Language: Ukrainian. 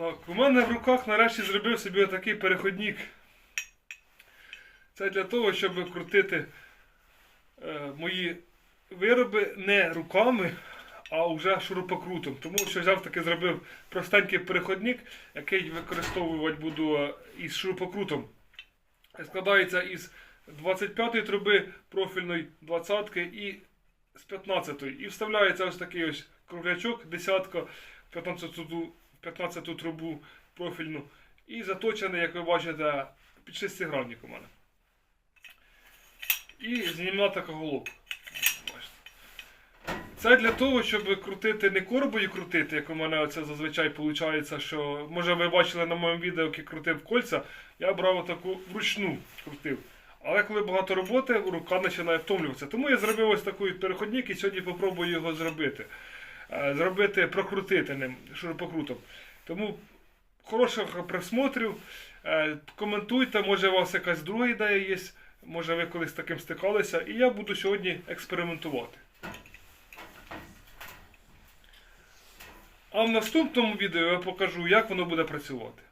Так, у мене в руках нарешті зробив собі отакий переходник. Це для того, щоб крутити е, мої вироби не руками, а вже шурупокрутом. Тому що взяв таки зробив простенький переходник, який використовувати буду е, із шурупокрутом. Складається із 25-ї труби профільної 20-ки і з 15-ї. І вставляється ось такий ось круглячок, десятка, 15-ту трубу профільну. І заточений, як ви бачите, під шестигранник у мене. І знімна така головка. Це для того, щоб крутити не коробою крутити, як у мене це зазвичай виходить, що може ви бачили на моєму відео, як я крутив кольця, я брав таку вручну крутив. Але коли багато роботи, рука починає втомлюватися. Тому я зробив ось такий переходник і сьогодні попробую його зробити. Е, Зробити, прокрутити ним шурупокрутом. Тому хороших просмотрів. Е, Коментуйте, може у вас якась друга ідея є, може ви колись таким стикалися, і я буду сьогодні експериментувати. А в наступному відео я покажу, як воно буде працювати.